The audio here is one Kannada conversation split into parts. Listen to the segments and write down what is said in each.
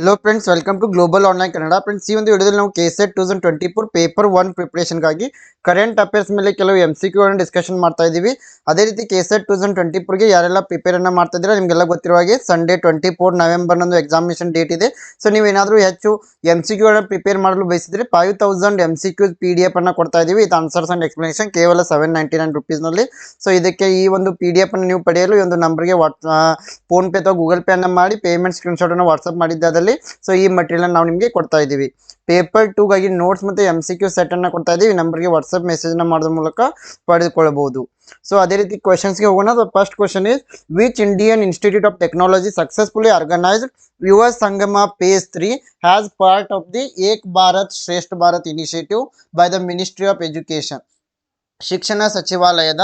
Hello friends welcome to global online Kannada friends ಈ ಒಂದು ವಿಡಿಯೋದಲ್ಲಿ ನಾವು K set two thousand twenty four paper one ಪ್ರಿಪ್ರೇಷನ್ಗಾಗಿ current affairs ಮೇಲೆ ಕೆಲವು ಎಮ್ ಸಿ ಕ್ಯೂಗಳನ್ನು ಡಿಸ್ಕಷನ್ ಮಾಡ್ತಾ ಇದ್ದೀವಿ ಅದೇ ರೀತಿ K set two thousand twenty ಫೋರ್ಗೆ ಯಾರೆಲ್ಲ ಪ್ರಿಪೇರನ್ನು ಮಾಡ್ತಾ ಇದ್ದೀರಾ ನಿಮಗೆಲ್ಲ ಗೊತ್ತಿರುವ ಹಾಗೆ ಸಂಡೇ ಟ್ವೆಂಟಿ ಫೋರ್ ನವೆಂಬರ್ನೊಂದು ಎಕ್ಸಾಮಿನೇಷನ್ ಡೇಟ್ ಇದೆ ಸೊ ನೀವು ಏನಾದರೂ ಹೆಚ್ಚು ಎಮ್ ಸಿ ಕ್ಯೂಗಳನ್ನು ಪ್ರಿಪೇರ್ ಮಾಡಲು ಬಯಸಿದ್ರೆ five thousand M C Qs P D F ಅನ್ನು ಕೊಡ್ತಾ ಇದ್ದೀವಿ ಇದು ಆನ್ಸರ್ಸ್ ಆ್ಯಂಡ್ ಎಕ್ಸ್ಪ್ಲನೇಷನ್ ಕೇವಲ ಸೆವೆನ್ ನೈಂಟಿ ನೈನ್ ರುಪೀಸ್ನಲ್ಲಿ ಸೊ ಇದಕ್ಕೆ ಈ ಒಂದು ಪಿ ಡಿ ಎಫ್ ಅನ್ನು ನೀವು ಪಡೆಯಲು ಈ ಒಂದು ನಂಬರ್ಗೆ ವಾಟ್ ಫೋನ್ಪೇ ಅಥವಾ ಗೂಗಲ್ ಪೇ ಅನ್ನು ಮಾಡಿ ಪೇಮೆಂಟ್ ಸ್ಕ್ರೀನ್ಶಾಟನ್ನು ವಾಟ್ಸಪ್ ಮಾಡಿದ್ದಾದಲ್ಲಿ ಅಲ್ಲಿ ಸೊ ಈ ಮಟೀರಿಯಲ್ ನಾವು ನಿಮಗೆ ಕೊಡ್ತಾ ಇದ್ದೀವಿ ಪೇಪರ್ ಟೂಗಾಗಿ ನೋಟ್ಸ್ ಮತ್ತು ಎಮ್ ಸಿ ಕ್ಯೂ ಸೆಟನ್ನು ಕೊಡ್ತಾ ಇದ್ದೀವಿ ನಂಬರ್ಗೆ ವಾಟ್ಸಪ್ ಮೆಸೇಜ್ನ ಮಾಡೋದ್ರ ಮೂಲಕ ಪಡೆದುಕೊಳ್ಳಬಹುದು ಸೊ ಅದೇ ರೀತಿ ಕ್ವಶನ್ಸ್ಗೆ ಹೋಗೋಣ first question is which Indian institute of technology successfully organised Yuva Sangam phase three has part of the Ek Bharat Shreshtha Bharat initiative by the ministry of education ಶಿಕ್ಷಣ ಸಚಿವಾಲಯದ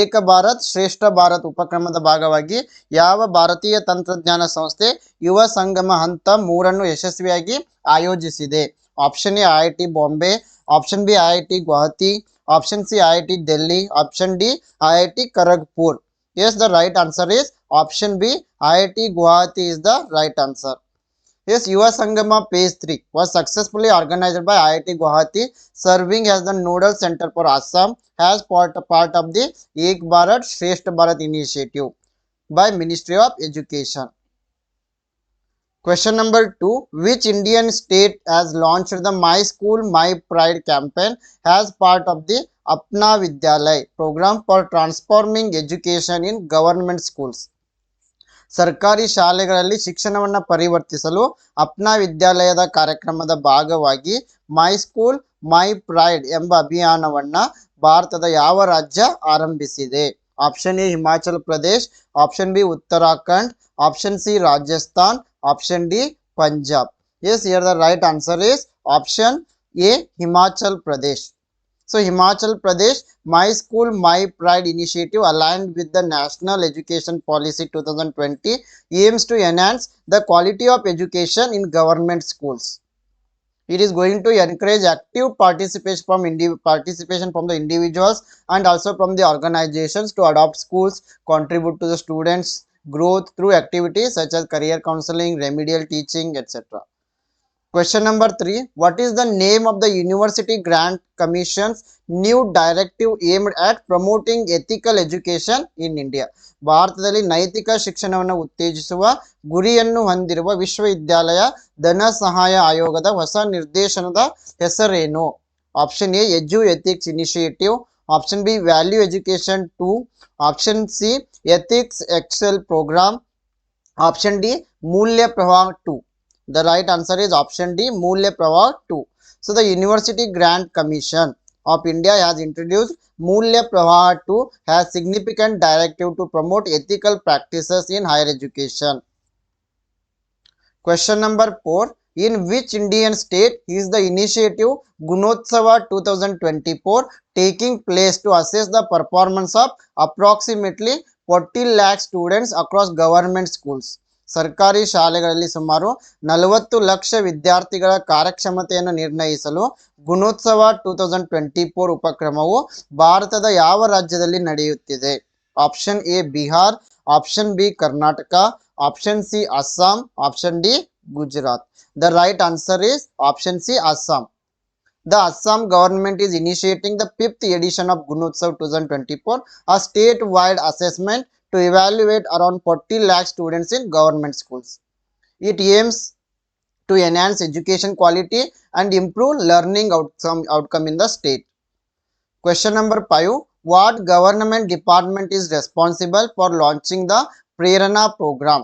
ಏಕ ಭಾರತ್ ಶ್ರೇಷ್ಠ ಭಾರತ್ ಉಪಕ್ರಮದ ಭಾಗವಾಗಿ ಯಾವ ಭಾರತೀಯ ತಂತ್ರಜ್ಞಾನ ಸಂಸ್ಥೆ ಯುವ ಸಂಗಮ ಹಂತ ಮೂರನ್ನು ಯಶಸ್ವಿಯಾಗಿ ಆಯೋಜಿಸಿದೆ option A I I T Bombay option B I I T Guwahati option C I I T Delhi option D I I T Kharagpur as the right answer is option B I I T Guwahati is the right answer Yes, Yuva Sangama Phase 3 was successfully organized by IIT Guwahati, serving as the nodal center for Assam, as part, part of the Ek Bharat Shresht Bharat initiative by Ministry of Education. Question number 2. Which Indian state has launched the My School My Pride campaign as part of the Apna Vidyalay program for transforming education in government schools? ಸರ್ಕಾರಿ ಶಾಲೆಗಳಲ್ಲಿ ಶಿಕ್ಷಣವನ್ನು ಪರಿವರ್ತಿಸಲು ಅಪ್ನಾ ವಿದ್ಯಾಲಯದ ಕಾರ್ಯಕ್ರಮದ ಭಾಗವಾಗಿ ಮೈ ಸ್ಕೂಲ್ ಮೈ ಪ್ರೈಡ್ ಎಂಬ ಅಭಿಯಾನವನ್ನು ಭಾರತದ ಯಾವ ರಾಜ್ಯ ಆರಂಭಿಸಿದೆ option A Himachal Pradesh option B Uttarakhand option C Rajasthan option D Punjab as here the right answer is option A Himachal Pradesh So Himachal Pradesh, My School, My Pride initiative aligned with the National Education Policy 2020 aims to enhance the quality of education in government schools. It is going to encourage active participation from, participation from the individuals and also from the organizations to adopt schools, contribute to the students' growth through activities such as career counseling, remedial teaching, etc. Question number three what is the name of the University Grant Commission's new directive aimed at promoting ethical education in India ಭಾರತದಲ್ಲಿ ನೈತಿಕ ಶಿಕ್ಷಣವನ್ನು ಉತ್ತೇಜಿಸುವ ಗುರಿಯನ್ನು ಹೊಂದಿರುವ ವಿಶ್ವವಿದ್ಯಾಲಯ ಧನ ಸಹಾಯ ಆಯೋಗದ ಹೊಸ ನಿರ್ದೇಶನದ ಹೆಸರೇನು option A edu ethics initiative option B value education two option C ethics excel programme option D Mulya Pravah two The right answer is option D, Moolya Prabha 2. So the University Grant Commission of India has introduced Moolya Prabha 2 has significant directive to promote ethical practices in higher education. Question number 4. In which Indian state is the initiative Gunotsava 2024 taking place to assess the performance of approximately 40 lakh students across government schools? ಸರ್ಕಾರಿ ಶಾಲೆಗಳಲ್ಲಿ ಸುಮಾರು ನಲವತ್ತು ಲಕ್ಷ ವಿದ್ಯಾರ್ಥಿಗಳ ಕಾರ್ಯಕ್ಷಮತೆಯನ್ನು ನಿರ್ಣಯಿಸಲು Gunotsav two thousand twenty four ಉಪಕ್ರಮವು ಭಾರತದ ಯಾವ ರಾಜ್ಯದಲ್ಲಿ ನಡೆಯುತ್ತಿದೆ option A Bihar option B Karnataka option C Assam option D Gujarat the right answer is option C Assam The Assam government is initiating the fifth edition of Gunotsav 2024, a state wide assessment to evaluate around 40 lakh students in government schools. It aims to enhance education quality and improve learning outcome, outcome in the state. Question number 5. What government department is responsible for launching the Prerana program?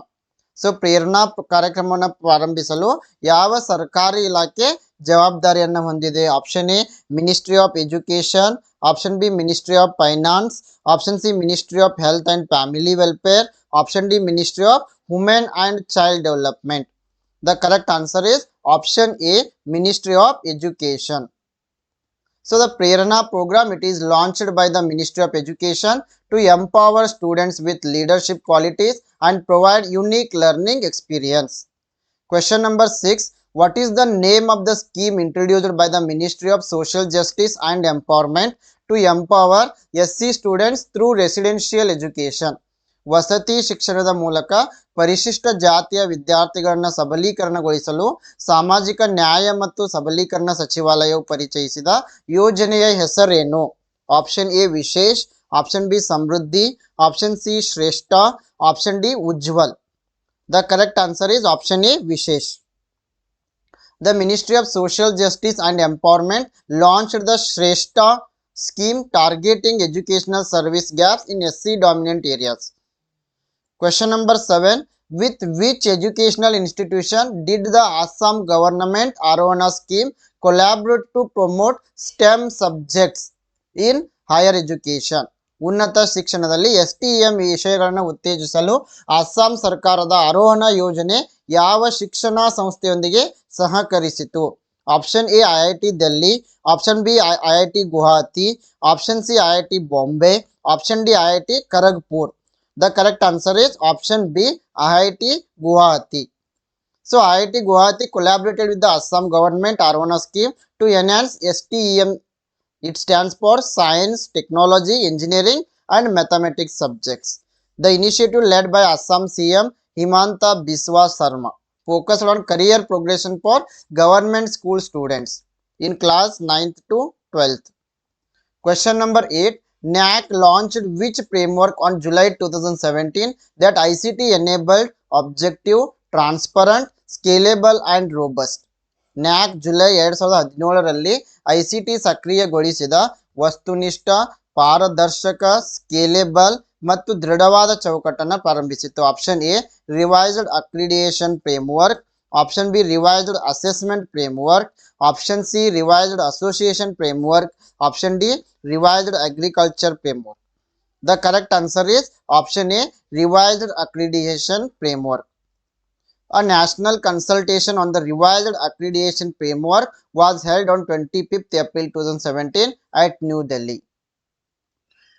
So Prerana ಕಾರ್ಯಕ್ರಮವನ್ನು ಪ್ರಾರಂಭಿಸಲು ಯಾವ ಸರ್ಕಾರಿ ಇಲಾಖೆ ಜವಾಬ್ದಾರಿಯನ್ನು ಹೊಂದಿದೆ option A ministry of education option B ministry of finance option C ministry of health and family welfare option D ministry of women and child development the correct answer is option A ministry of education So the Prerana program it is launched by the Ministry of Education to empower students with leadership qualities and provide unique learning experience. Question number 6 what is the name of the scheme introduced by the Ministry of Social Justice and Empowerment to empower SC students through residential education? ವಸತಿ ಶಿಕ್ಷಣದ ಮೂಲಕ ಪರಿಶಿಷ್ಟ ಜಾತಿಯ ವಿದ್ಯಾರ್ಥಿಗಳನ್ನ ಸಬಲೀಕರಣಗೊಳಿಸಲು ಸಾಮಾಜಿಕ ನ್ಯಾಯ ಮತ್ತು ಸಬಲೀಕರಣ ಸಚಿವಾಲಯವು ಪರಿಚಯಿಸಿದ ಯೋಜನೆಯ ಹೆಸರೇನು option A Vishesh option B Samriddhi option C Shreshtha option D Ujjwal the correct answer is option A Vishesh the Ministry of Social Justice and Empowerment launched the Shrestha scheme targeting educational service gaps in SC dominant areas. Question number 7. With which educational institution did the Assam government Arona scheme collaborate to promote STEM subjects in higher education? ಉನ್ನತ ಶಿಕ್ಷಣದಲ್ಲಿ ಎಸ್ ಟಿ ಎಂ ವಿಷಯಗಳನ್ನು ಉತ್ತೇಜಿಸಲು ಅಸ್ಸಾಂ ಸರ್ಕಾರದ ಆರೋಹಣ ಯೋಜನೆ ಯಾವ ಶಿಕ್ಷಣ ಸಂಸ್ಥೆಯೊಂದಿಗೆ ಸಹಕರಿಸಿತು option A I I T Delhi option B I I T Guwahati option C I I T Bombay option D I I T Kharagpur the correct answer is option B I I T Guwahati so I I T Guwahati collaborated with the Assam government Arona scheme to enhance STEM it stands for Science, Technology, Engineering and Mathematics subjects. The initiative led by Assam CM Himanta Biswa Sarma focused on career progression for government school students in class 9th to 12th. Question number 8 NAC launched which framework on July 2017 that ICT enabled, objective, transparent, scalable and robust? NAAC July ಎರಡ್ ಸಾವಿರದ ಹದಿನೇಳರಲ್ಲಿ ಐ ಸಿ ಟಿ ಸಕ್ರಿಯಗೊಳಿಸಿದ ವಸ್ತುನಿಷ್ಠ ಪಾರದರ್ಶಕ ಸ್ಕೇಲೆಬಲ್ ಮತ್ತು ದೃಢವಾದ ಚೌಕಟ್ಟನ್ನು ಪ್ರಾರಂಭಿಸಿತು option A revised accreditation framework option B revised assessment framework option C revised association framework option D revised agriculture framework the correct answer is option A revised accreditation framework A national consultation on the revised accreditation framework was held on 25th April 2017 at New Delhi.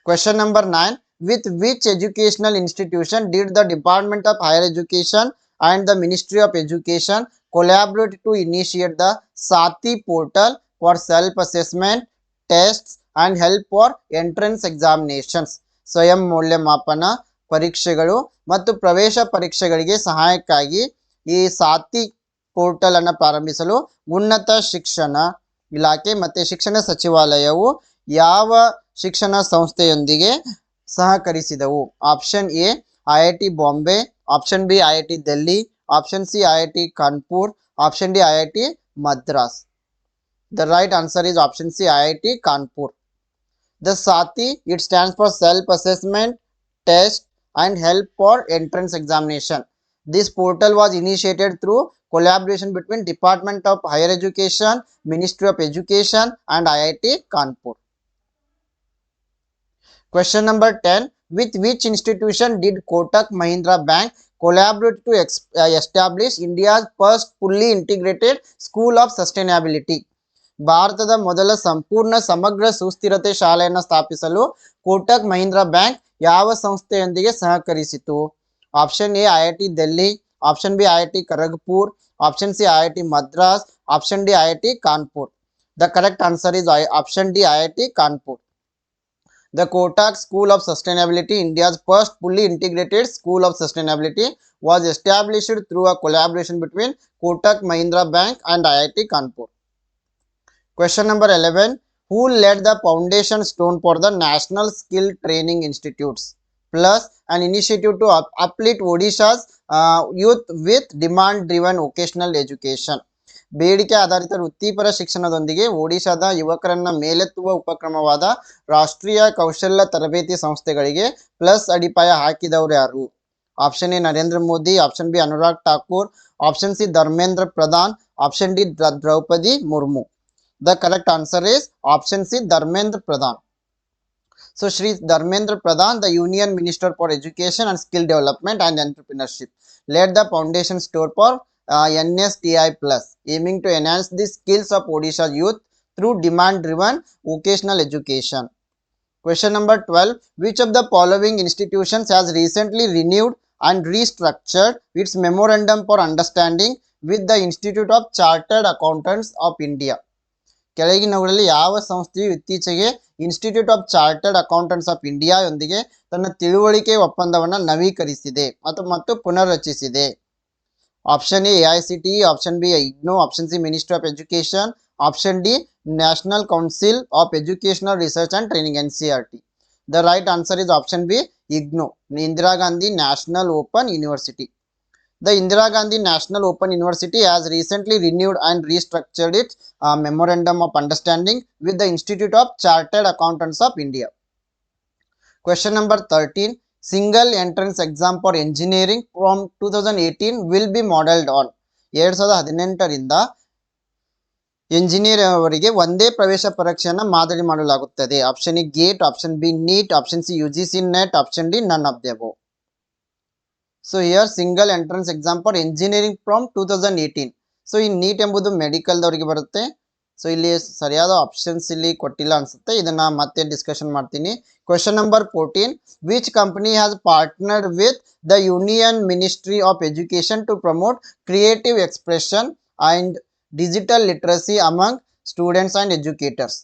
Question number 9 with which educational institution did the Department of Higher Education and the Ministry of Education collaborate to initiate the Sati portal for self-assessment, tests and help for entrance examinations. ಸ್ವಯಂ ಮೌಲ್ಯಮಾಪನ ಪರೀಕ್ಷೆಗಳು ಮತ್ತು ಪ್ರವೇಶ ಪರೀಕ್ಷೆಗಳಿಗೆ ಸಹಾಯಕ್ಕಾಗಿ ಈ ಸಾತಿ ಪೋರ್ಟಲ್ ಅನ್ನು ಪ್ರಾರಂಭಿಸಲು ಉನ್ನತ ಶಿಕ್ಷಣ ಇಲಾಖೆ ಮತ್ತು ಶಿಕ್ಷಣ ಸಚಿವಾಲಯವು ಯಾವ ಶಿಕ್ಷಣ ಸಂಸ್ಥೆಯೊಂದಿಗೆ ಸಹಕರಿಸಿದವು option A I I T Bombay option B I I T Delhi option C I I T Kanpur option D I I T Madras the right answer is option C I I T Kanpur the SATHEE it stands for self assessment test and help for entrance examination. This portal was initiated through collaboration between Department of Higher Education, Ministry of Education and IIT Kanpur. Question number 10. With which institution did Kotak Mahindra Bank collaborate to ex- uh, establish India's first fully integrated School of Sustainability? ಭಾರತದ ಮೊದಲ ಸಂಪೂರ್ಣ ಸಮಗ್ರ ಸುಸ್ಥಿರತೆ ಶಾಲೆಯನ್ನು ಸ್ಥಾಪಿಸಲು ಕೋಟಕ್ ಮಹೀಂದ್ರ ಬ್ಯಾಂಕ್ ಯಾವ ಸಂಸ್ಥೆಯೊಂದಿಗೆ ಸಹಕರಿಸಿತು option A I I T Delhi option B I I T Kharagpur option C I I T Madras option D I I T Kanpur the correct answer is option D I I T Kanpur The Kotak School of Sustainability, India's first fully integrated school of sustainability, was established through a collaboration between Kotak Mahindra Bank and IIT Kanpur. Question number 11. Who laid the foundation stone for the National Skill Training Institutes? Plus, an initiative to uplift Odisha's uh, youth with demand-driven vocational education. ಬೇಡಿಕೆ ಆಧಾರಿತ ವೃತ್ತಿಪರ ಶಿಕ್ಷಣದೊಂದಿಗೆ ಒಡಿಶಾದ ಯುವಕರನ್ನ ಮೇಲೆತ್ತುವ ಉಪಕ್ರಮವಾದ ರಾಷ್ಟ್ರೀಯ ಕೌಶಲ್ಯ ತರಬೇತಿ ಸಂಸ್ಥೆಗಳಿಗೆ ಪ್ಲಸ್ ಅಡಿಪಾಯ ಹಾಕಿದವರು ಯಾರು option A Narendra Modi option B Anurag Thakur option C Dharmendra Pradhan option D Draupadi Murmu the correct answer is option C Dharmendra Pradhan so Shri Dharmendra Pradhan the union minister for education and skill development and entrepreneurship laid the foundation stone for NSTI Plus, aiming to enhance the skills of Odisha youth through demand-driven vocational education. Question number 12. Which of the following institutions has recently renewed and restructured its memorandum for understanding with the institute of chartered accountants of India ಕೆಳಗಿನವುಗಳಲ್ಲಿ ಯಾವ ಸಂಸ್ಥೆಯು ಇತ್ತೀಚೆಗೆ institute of chartered accountants of ಇಂಡಿಯಾದೊಂದಿಗೆ ತನ್ನ ತಿಳುವಳಿಕೆ ಒಪ್ಪಂದವನ್ನು ನವೀಕರಿಸಿದೆ ಮತ್ತು ಮತ್ತು ಪುನರ್ರಚಿಸಿದೆ Option A, I C T. Option option B IGNOU option C ministry of education option national council of educational research and training ncrt the right answer is option b igno indira gandhi national open university the indira gandhi national open university has recently renewed and restructured its uh, memorandum of understanding with the institute of chartered accountants of india question number 13 single entrance exam for engineering from two thousand eighteen will be modelled on ಎರಡು ಸಾವಿರದ ಹದಿನೆಂಟರಿಂದ ಎಂಜಿನಿಯರ್ ಅವರಿಗೆ ಒಂದೇ ಪ್ರವೇಶ ಪರೀಕ್ಷೆಯನ್ನು ಮಾದರಿ ಮಾಡಲಾಗುತ್ತದೆ option A GATE option B NEET option C U G C NET option D none of so here single entrance exam for engineering from two thousand eighteen so ಈ ನೀಟ್ ಎಂಬುದು ಮೆಡಿಕಲ್ದವರಿಗೆ ಬರುತ್ತೆ ಸೊ ಇಲ್ಲಿ ಸರಿಯಾದ ಆಪ್ಷನ್ಸ್ ಇಲ್ಲಿ ಕೊಟ್ಟಿಲ್ಲ ಅನ್ಸುತ್ತೆ ಇದನ್ನ ಮತ್ತೆ ಡಿಸ್ಕಷನ್ ಮಾಡ್ತೀನಿ question number fourteen which company has partnered with the union ministry of education to promote creative expression and digital literacy among students and educators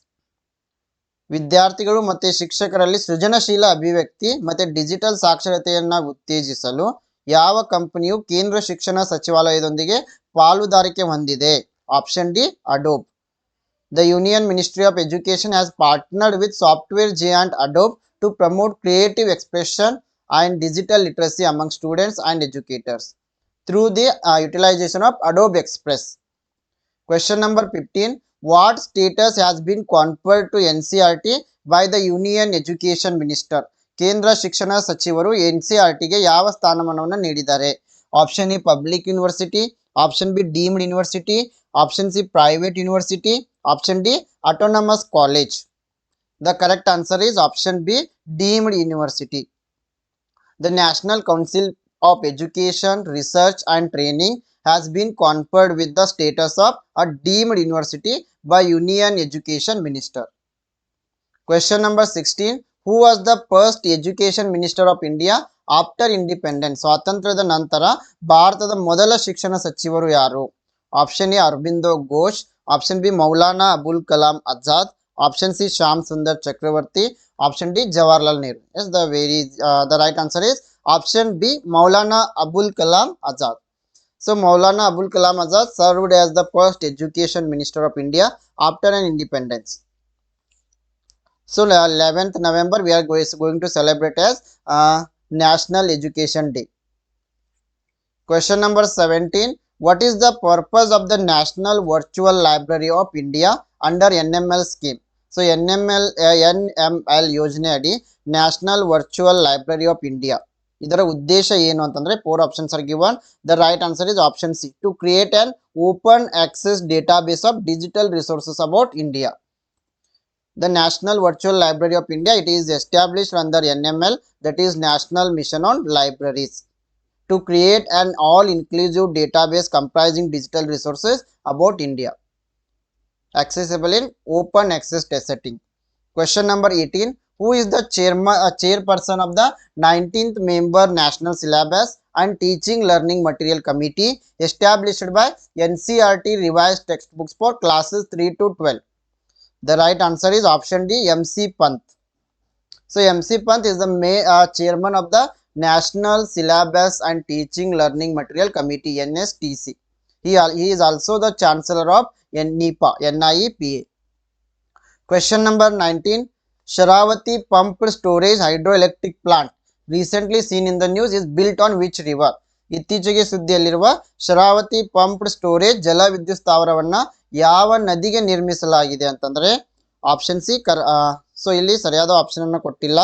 ವಿದ್ಯಾರ್ಥಿಗಳು ಮತ್ತು ಶಿಕ್ಷಕರಲ್ಲಿ ಸೃಜನಶೀಲ ಅಭಿವ್ಯಕ್ತಿ ಮತ್ತು ಡಿಜಿಟಲ್ ಸಾಕ್ಷರತೆಯನ್ನು ಉತ್ತೇಜಿಸಲು ಯಾವ ಕಂಪನಿಯು ಕೇಂದ್ರ ಶಿಕ್ಷಣ ಸಚಿವಾಲಯದೊಂದಿಗೆ ಪಾಲುದಾರಿಕೆ ಹೊಂದಿದೆ option D Adobe The union ministry of education has partnered with software giant Adobe to promote creative expression and digital literacy among students and educators through the utilization of Adobe Express Question number 15. What status has been conferred to NCRT by the Union Education Minister? ಕೇಂದ್ರ ಶಿಕ್ಷಣ ಸಚಿವರು ಎನ್ ಸಿ ಆರ್ ಟಿಗೆ ಯಾವ ಸ್ಥಾನಮಾನವನ್ನು ನೀಡಿದ್ದಾರೆ option A public university option B deemed university Option C private university option D autonomous college the correct answer is option B deemed university the national council of education research and training has been conferred with the status of a deemed university by Union Education Minister. Question number 16. Who was the first education minister of India after independence? ಸ್ವಾತಂತ್ರ್ಯದ ನಂತರ ಭಾರತದ ಮೊದಲ ಶಿಕ್ಷಣ ಸಚಿವರು ಯಾರು Option A Aurobindo Ghosh, Option B Maulana Abul Kalam Azad, Option C Sham Sundar Chakravarti, Option D Jawaharlal Nehru. Yes, uh, the right answer is Option B Maulana Abul Kalam Azad. So Maulana Abul Kalam Azad served as the first education minister of India after an independence. So 11th November we are going to celebrate as uh, National Education Day. Question number 17 What is the purpose of the National Virtual Library of India under NML scheme? So NML uh, NML ಯೋಜನೆ ಅಡಿ national virtual library of India ಇದರ ಉದ್ದೇಶ ಏನು ಅಂತಂದ್ರೆ four options are given the right answer is option C to create an open access database of digital resources about India the national virtual library of india it is established under nml that is national mission on libraries to create an all-inclusive database comprising digital resources about India, accessible in open access test setting. Question number 18, who is the uh, chairperson of the 19th member national syllabus and teaching learning material committee established by NCRT revised textbooks for classes 3 to 12? The right answer is option D, MC Pant. So MC Pant is the uh, chairman of the National Syllabus and Teaching Learning Material Committee NSTC. He, he is also the Chancellor of nipa NIEPA. Question number 19. Sharavati Pumped Storage Hydroelectric Plant recently seen in the news is built on which river? ಇತ್ತೀಚೆಗೆ ಸುದ್ದಿಯಲ್ಲಿರುವ ಶರಾವತಿ ಪಂಪ್ಡ್ ಸ್ಟೋರೇಜ್ ಜಲವಿದ್ಯುತ್ ಸ್ಥಾವರವನ್ನು ಯಾವ ನದಿಗೆ ನಿರ್ಮಿಸಲಾಗಿದೆ ಅಂತಂದರೆ option c so ಸೊ ಇಲ್ಲಿ option ಆಪ್ಷನ್ ಅನ್ನು ಕೊಟ್ಟಿಲ್ಲ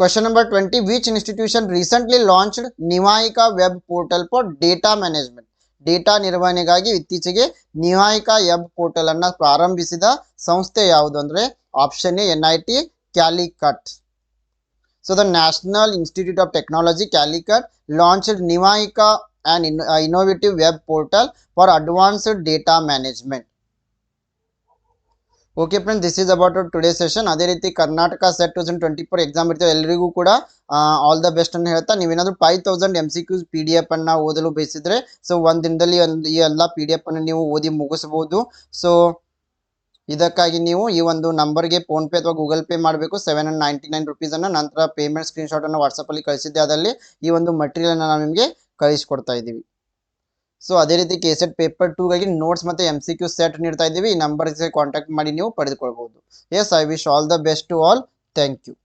Question number twenty which institution recently launched Nivaika web portal for data management data ನಿರ್ವಹಣೆಗಾಗಿ ಇತ್ತೀಚೆಗೆ ನಿವಾಯಿಕಾ ವೆಬ್ ಪೋರ್ಟಲ್ ಅನ್ನ ಪ್ರಾರಂಭಿಸಿದ ಸಂಸ್ಥೆ ಯಾವುದು ಅಂದ್ರೆ option A N I T Calicut so the national institute of technology Calicut launched Nivaika and innovative web portal for advanced data management okay friend this is about today session ಅದೇ ರೀತಿ Karnataka set two twenty four exam ಇರ್ತದೆ ಎಲ್ಲರಿಗೂ ಕೂಡ ಆಲ್ ದ ಬೆಸ್ಟ್ ಅಂತ ಹೇಳ್ತಾ ನೀವೇನಾದರೂ five thousand M C Qs P D F ಅನ್ನು ಓದಲು ಬಯಸಿದ್ರೆ ಸೊ ಒಂದು ದಿನದಲ್ಲಿ ಈ ಎಲ್ಲ ಪಿ ಡಿ ಎಫ್ ಅನ್ನು ನೀವು ಓದಿ ಮುಗಿಸ್ಬೋದು ಸೊ ಇದಕ್ಕಾಗಿ ನೀವು ಈ ಒಂದು ನಂಬರ್ಗೆ ಫೋನ್ ಪೇ ಅಥವಾ ಗೂಗಲ್ ಪೇ ಮಾಡಬೇಕು ಸೆವೆನ್ ಅಂಡ್ ನೈಂಟಿ ನೈನ್ ರುಪೀಸನ್ನು ನಂತರ ಪೇಮೆಂಟ್ ಸ್ಕ್ರೀನ್ಶಾಟನ್ನು ವಾಟ್ಸಪ್ಪಲ್ಲಿ ಕಳಿಸಿದ್ದೆ ಅದರಲ್ಲಿ ಈ ಒಂದು ಮಟೀರಿಯಲನ್ನು ನಾವು ನಿಮಗೆ ಕಳಿಸ್ಕೊಡ್ತಾ ಇದ್ದೀವಿ ಸೊ ಅದೇ ರೀತಿ ಕೆಸೆಟ್ ಪೇಪರ್ ಟೂಗಾಗಿ ನೋಟ್ಸ್ ಮತ್ತು ಎಮ್ ಸಿ ಕ್ಯೂ ಸೆಟ್ ನೀಡ್ತಾ ಇದ್ದೀವಿ ಈ ನಂಬರ್ ಕಾಂಟ್ಯಾಕ್ಟ್ ಮಾಡಿ ನೀವು ಪಡೆದುಕೊಳ್ಬೋದು yes I wish all the best to all thank you